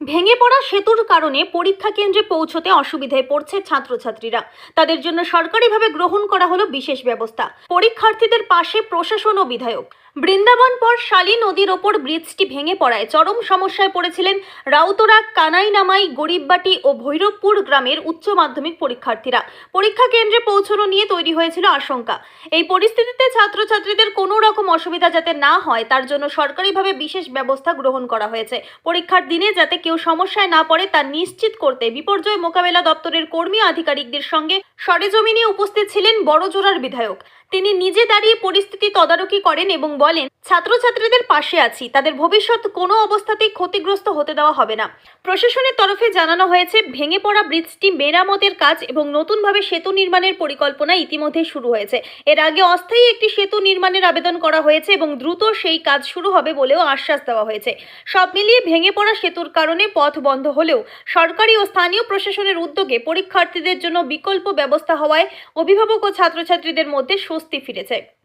ভেঙে পড়া সেতুর কারণে পরীক্ষা কেন্দ্রে পৌঁছতে অসুবিধায় পড়ছে ছাত্রছাত্রীরা। তাদের জন্য সরকারিভাবে গ্রহণ করা হলো বিশেষ ব্যবস্থা। পরীক্ষার্থীদের পাশে প্রশাসন ও বিধায়ক। বৃন্দাবন পর শালী নদীর ওপর ব্রিজটি ভেঙে পড়ায় চরম সমস্যায় পড়েছিলেন রাউতরা, কানাইনামাই, গরিববাটি ও ভৈরবপুর গ্রামের উচ্চ মাধ্যমিক পরীক্ষার্থীরা। পরীক্ষা কেন্দ্রে পৌঁছানো নিয়ে তৈরি হয়েছিল আশঙ্কা। এই পরিস্থিতিতে ছাত্রছাত্রীদের কোনো রকম অসুবিধা যাতে না হয়, তার জন্য সরকারিভাবে বিশেষ ব্যবস্থা গ্রহণ করা হয়েছে। পরীক্ষার দিনে যাতে কেউ সমস্যায় না পড়ে তা নিশ্চিত করতে বিপর্যয় মোকাবেলা দপ্তরের কর্মী আধিকারিকদের সঙ্গে সরেজমিনে উপস্থিত ছিলেন বড়জোড়ার বিধায়ক। তিনি নিজে দাঁড়িয়ে পরিস্থিতি তদারকি করেন এবং বলেন, ছাত্রছাত্রীদের পাশে আছি। তাদের ভবিষ্যৎ কোনো অবস্থাতেই ক্ষতিগ্রস্ত হতে দেওয়া হবে না। প্রশাসনের তরফে জানানো হয়েছে, ভেঙে পড়া ব্রিজটি মেরামতের কাজ এবং নতুনভাবে সেতু নির্মাণের পরিকল্পনা ইতিমধ্যে শুরু হয়েছে। এর আগে অস্থায়ী একটি সেতু নির্মাণের আবেদন করা হয়েছে এবং দ্রুত সেই কাজ শুরু হবে বলেও আশ্বাস দেওয়া হয়েছে। সব মিলিয়ে ভেঙে পড়া সেতুর কারণে পথ বন্ধ হলেও সরকারি ও স্থানীয় প্রশাসনের উদ্যোগে পরীক্ষার্থীদের জন্য বিকল্প ব্যবস্থা হওয়ায় অভিভাবক ও ছাত্রছাত্রীদের মধ্যে স্বস্তি ফিরেছে।